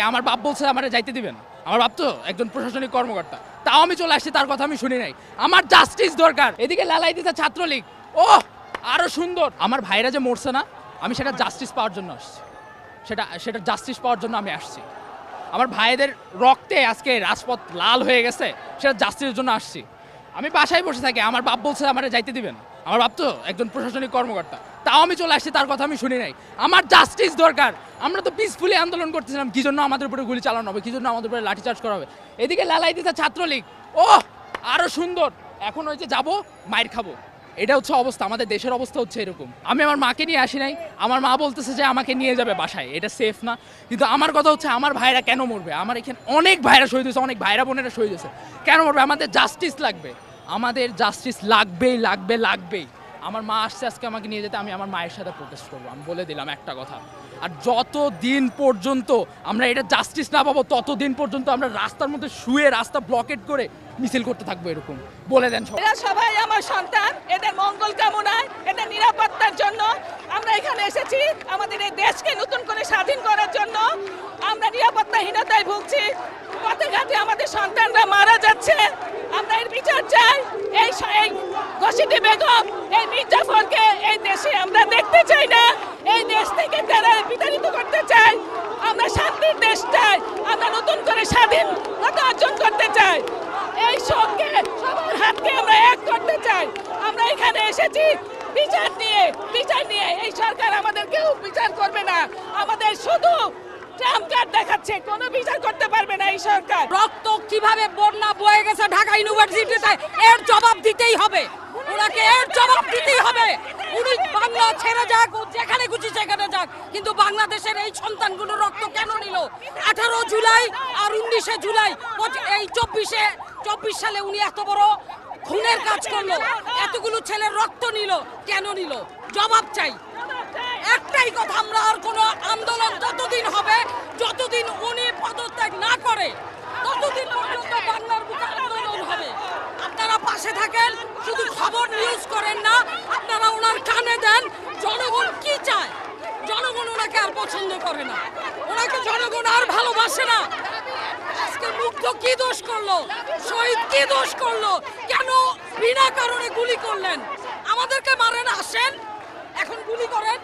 আমার বাপ বলছে আমার যাইতে দিবেন। আমার বাপ তো একজন প্রশাসনিক কর্মকর্তা। তাও আমি চলে আসছি, তার কথা আমি শুনি নাই। আমার জাস্টিস দরকার। এদিকে লালাই দিতে ছাত্রলীগ। ও আরও সুন্দর। আমার ভাইরা যে মরছে না, আমি সেটা জাস্টিস পাওয়ার জন্য আসছি। সেটা সেটা জাস্টিস পাওয়ার জন্য আমি আসছি। আমার ভাইদের রক্তে আজকে রাজপথ লাল হয়ে গেছে, সেটা জাস্টিসের জন্য আসছি। আমি বাসায় বসে থাকি, আমার বাপ বলছে আমার যাইতে দিবেন। আমার বাপ তো একজন প্রশাসনিক কর্মকর্তা। তাও আমি চলে আসছি, তার কথা আমি শুনি নাই। আমার জাস্টিস দরকার। আমরা তো পিসফুলি আন্দোলন করতেছিলাম, কি জন্য আমাদের উপরে গুলি চালানো হবে, কি জন্য আমাদের উপরে লাঠিচার্জ করা হবে? এদিকে লালাই দিতে ছাত্রলীগ। ও আরও সুন্দর। এখন ওই যে যাব, মায়ের খাব। এটা হচ্ছে অবস্থা, আমাদের দেশের অবস্থা হচ্ছে এরকম। আমি আমার মাকে নিয়ে আসি নাই, আমার মা বলতেছে যে আমাকে নিয়ে যাবে বাসায়। এটা সেফ না। কিন্তু আমার কথা হচ্ছে, আমার ভাইরা কেন মরবে? আমার এখানে অনেক ভাইরা শহীদ হয়েছে, অনেক ভাইরা বোনেরা শহীদ হয়েছে। কেন মরবে? আমাদের জাস্টিস লাগবে। আমাদের জাস্টিস লাগবেই, লাগবে, লাগবেই। আমার মা আসছে, আজকে আমাকে নিয়ে যেতে, আমি আমার মায়ের সাথে প্রোটেস্ট করব। আমি বলে দিলাম একটা কথা। আর যত দিন পর্যন্ত আমরা এটা জাস্টিস না পাবো তত দিন পর্যন্ত আমরা রাস্তার মধ্যে শুয়ে রাস্তা ব্লকেট করে মিছিল করতে থাকব এরকম। বলে দেন সবাই। আমার সন্তান, এদের মঙ্গল কামনায়, এদের নিরাপত্তার জন্য আমরা এখানে এসেছি, আমাদের এই দেশকে নতুন করে স্বাধীন করার জন্য আমরা নিরাপত্তাহীনতায় ভুগছি। পথে ঘাটে আমাদের সন্তানরা মারা যাচ্ছে আমরা এর বিচার চাই এই স- এই ঘসিটি বেগম, এই মির্জাফরকে এই দেশে আমরা দেখতে চাই না। এই দেশ থেকে তারা বিতাড়িত করতে চাই আমরা শান্তির দেশ চাই, আমরা নতুন করে স্বাধীনতা অর্জন করতে চাই। এই সঙ্গে সবার হাতকে আমরা এক করতে চাই। আমরা এখানে এসেছি বিচার নিয়ে বিচার নিয়ে। এই সরকার আমাদের কেউ বিচার করবে না। আমাদের শুধু ট্রাম্প কার্ড দেখাচ্ছে, কোনো বিচার করতে পারবে না এই সরকার। রক্ত কীভাবে বন্যা বয়ে গেছে ঢাকা ইউনিভার্সিটিতে, এর জবাব দিতেই হবে। ওনাকে এর জবাব দিতেই হবে। উনি বাংলা ছেড়ে যাক যেখানে খুশি সেখানে যাক। কিন্তু বাংলাদেশের এই সন্তানগুলো রক্ত কেন নিল? আঠারো জুলাই আর উনিশে জুলাই এই চব্বিশে, চব্বিশ সালে উনি এত বড় খুনের কাজ করল। এতগুলো ছেলের রক্ত নিল, কেন নিল? জবাব চাই। একটাই কথা, আমরা আর কোনো আন্দোলন ততদিন হবে, যতদিন উনি পদত্যাগ না করে ততদিন পর্যন্ত বাংলার বুকে আন্দোলন হবে আপনারা পাশে থাকেন শুধু নিউজ করেন না। আপনারা ওনার কানে দেন, জনগণ কি চায়? জনগণ ওনাকে আর পছন্দ করে না। ওনাকে জনগণ আর ভালোবাসে না। আজকে মুগ্ধ কি দোষ করল? শহীদ কি দোষ করল? কেন বিনা কারণে গুলি করলেন? আমাদেরকে মারেন, আসেন, এখন গুলি করেন।